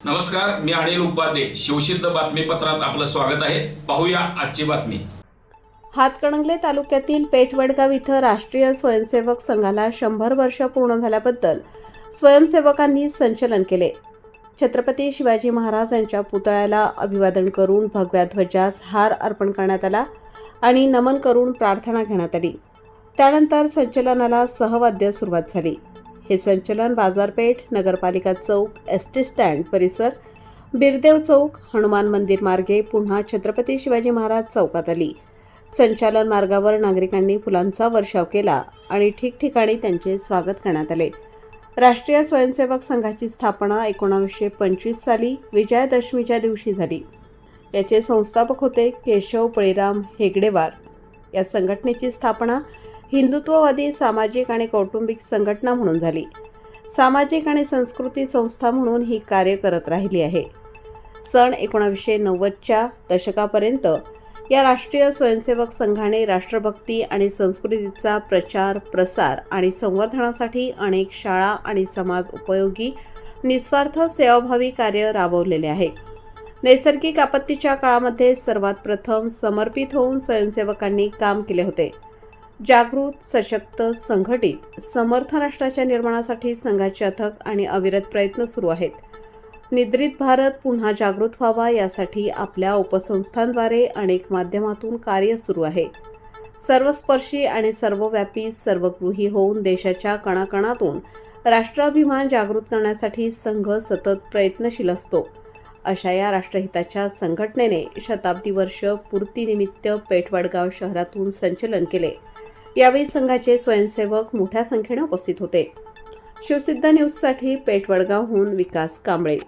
नमस्कार मी अनिल उपाध्ये. शिवसिद्ध बातमीपत्रात आपलं स्वागत आहे. पाहूया आजची बातमी. हातकणंगले तालुक्यातील पेठवडगाव इथं राष्ट्रीय स्वयंसेवक संघाला शंभर वर्ष पूर्ण झाल्याबद्दल स्वयंसेवकांनी संचलन केले. छत्रपती शिवाजी महाराज यांच्या पुतळ्याला अभिवादन करून भगव्या ध्वजास हार अर्पण करण्यात आला आणि नमन करून प्रार्थना घेण्यात आली. त्यानंतर संचलनाला सहवाद्य सुरुवात झाली. हे संचलन बाजारपेठ नगरपालिका चौक एस टी स्टँड परिसर बिरदेव चौक हनुमान मंदिर मार्गे पुन्हा छत्रपती शिवाजी महाराज चौकात आली. संचालन मार्गावर नागरिकांनी फुलांचा वर्षाव केला आणि ठिकठिकाणी त्यांचे स्वागत करण्यात आले. राष्ट्रीय स्वयंसेवक संघाची स्थापना एकोणावीसशे पंचवीस साली विजयादशमीच्या दिवशी झाली. याचे संस्थापक होते केशव पळीराम हेगडेवार. या संघटनेची स्थापना हिंदुत्ववादी सामाजिक आणि कौटुंबिक संघटना म्हणून झाली. सामाजिक आणि संस्कृती संस्था म्हणून ही कार्य करत राहिली आहे. सन एकोणावीसशे नव्वदच्या दशकापर्यंत या राष्ट्रीय स्वयंसेवक संघाने राष्ट्रभक्ती आणि संस्कृतीचा प्रचार प्रसार आणि संवर्धनासाठी अनेक शाळा आणि समाज उपयोगी निस्वार्थ सेवाभावी कार्य राबवलेले आहे. नैसर्गिक आपत्तीच्या काळामध्ये सर्वात प्रथम समर्पित होऊन स्वयंसेवकांनी काम केले होते. जागृत सशक्त संघटित समर्थ राष्ट्राच्या निर्माणासाठी संघाचे अथक आणि अविरत प्रयत्न सुरू आहेत. निद्रित भारत पुन्हा जागृत व्हावा यासाठी आपल्या उपसंस्थांद्वारे अनेक माध्यमातून कार्य सुरू आहे. सर्वस्पर्शी आणि सर्वव्यापी सर्वगृही होऊन देशाच्या कणाकणातून राष्ट्राभिमान जागृत करण्यासाठी संघ सतत प्रयत्नशील असतो. अशा या राष्ट्रहिताच्या संघटनेने शताब्दी वर्ष पूर्तीनिमित्त पेठवडगाव शहरातून संचलन केले. यावेळी संघाचे स्वयंसेवक मोठ्या संख्येने उपस्थित होते. शिवसिद्ध न्यूजसाठी पेठवडगावहून विकास कांबळे.